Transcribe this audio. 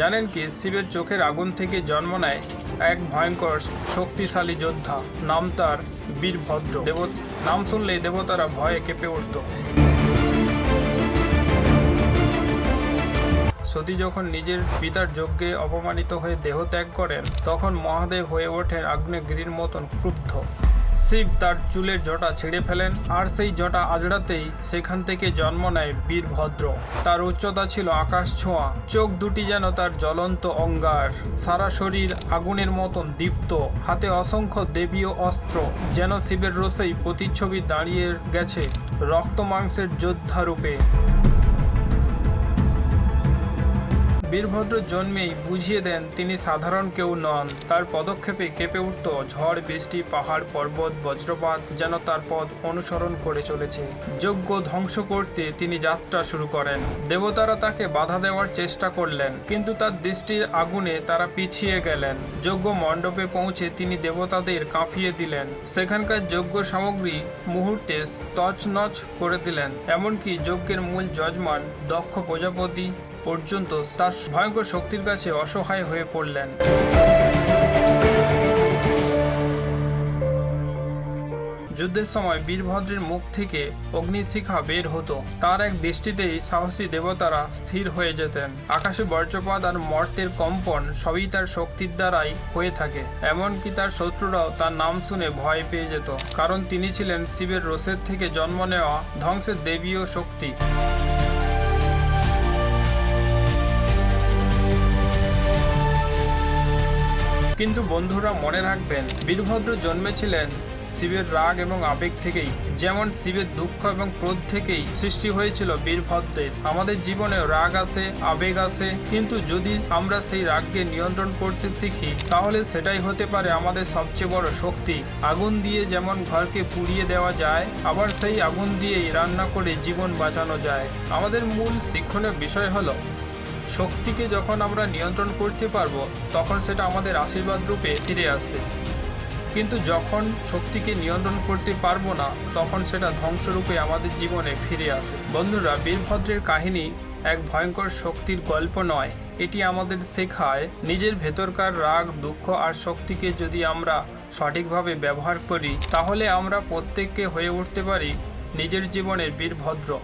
জানেন কি, শিবের চোখের আগুন থেকে জন্ম নেয় এক ভয়ঙ্কর শক্তিশালী যোদ্ধা, নাম তার বীরভদ্র দেব নাম শুনলেই দেবতারা ভয়ে কেঁপে উঠত। সতী যখন নিজের পিতার যজ্ঞে অপমানিত হয়ে দেহ ত্যাগ করেন, তখন মহাদেব হয়ে ওঠেন আগ্নেয়গিরির মতন ক্রুব্ধ শিব তার চুলের জটা ছেড়ে ফেলেন, আর সেই জটা আজড়াতেই সেখান থেকে জন্ম নেয় বীরভদ্র তার উচ্চতা ছিল আকাশ ছোঁয়া, চোখ দুটি যেন তার জ্বলন্ত অঙ্গার। সারা শরীর আগুনের মতন দীপ্ত, হাতে অসংখ্য দেবীয় অস্ত্র যেন শিবের রসেই প্রতিচ্ছবি দাঁড়িয়ে গেছে রক্ত মাংসের যোদ্ধা রূপে বীরভদ্র জন্মেই বুঝিয়ে দেন তিনি সাধারণ কেউ নন। তার পদক্ষেপে কেঁপে উঠত ঝড়, বৃষ্টি, পাহাড়, পর্বত, বজ্রপাত যেন তার পথ অনুসরণ করে চলেছে। যজ্ঞ ধ্বংস করতে তিনি যাত্রা শুরু করেন। দেবতারা তাকে বাধা দেওয়ার চেষ্টা করলেন, কিন্তু তার দৃষ্টির আগুনে তারা পিছিয়ে গেলেন। যজ্ঞ মণ্ডপে পৌঁছে তিনি দেবতাদের কাঁপিয়ে দিলেন। সেখানকার যজ্ঞ সামগ্রী মুহূর্তে তছনছ করে দিলেন, এমনকি যজ্ঞের মূল যজমান দক্ষ প্রজাপতি পর্যন্ত তার ভয়ঙ্কর শক্তির কাছে অসহায় হয়ে পড়লেন। যুদ্ধের সময় বীরভদ্রের মুখ থেকে অগ্নিশিখা বের হতো। তার এক দৃষ্টিতেই সাহসী দেবতারা স্থির হয়ে যেতেন। আকাশে বজ্রপাত আর মর্তের কম্পন সবই তার শক্তির দ্বারাই হয়ে থাকে। এমনকি তার শত্রুরাও তার নাম শুনে ভয় পেয়ে যেত, কারণ তিনি ছিলেন শিবের রোষের থেকে জন্ম নেওয়া ধ্বংসের দেবীয় শক্তি। কিন্তু বন্ধুরা মনে রাখবেন, বীরভদ্র জন্মেছিলেন শিবের রাগ এবং আবেগ থেকেই, যেমন শিবের দুঃখ এবং ক্রোধ থেকেই সৃষ্টি হয়েছিল বীরভদ্রের। আমাদের জীবনেও রাগ আসে আবেগ আসে কিন্তু যদি আমরা সেই রাগকে নিয়ন্ত্রণ করতে শিখি, তাহলে সেটাই হতে পারে আমাদের সবচেয়ে বড় শক্তি। আগুন দিয়ে যেমন ঘরকে পুড়িয়ে দেওয়া যায়, আবার সেই আগুন দিয়েই রান্না করে জীবন বাঁচানো যায়। আমাদের মূল শিক্ষণীয় বিষয় হলো শক্তিকে যখন আমরা নিয়ন্ত্রণ করতে পারব, তখন সেটা আমাদের আশীর্বাদ রূপে ফিরে আসবে। কিন্তু যখন শক্তিকে নিয়ন্ত্রণ করতে পারব না, তখন সেটা ধ্বংসরূপে আমাদের জীবনে ফিরে আসে। বন্ধুরা, বীরভদ্রের কাহিনী এক ভয়ঙ্কর শক্তির গল্প নয়। এটি আমাদের শেখায় নিজের ভেতরকার রাগ, দুঃখ আর শক্তিকে যদি আমরা সঠিকভাবে ব্যবহার করি, তাহলে আমরা প্রত্যেককে হয়ে উঠতে পারি নিজের জীবনের বীরভদ্র।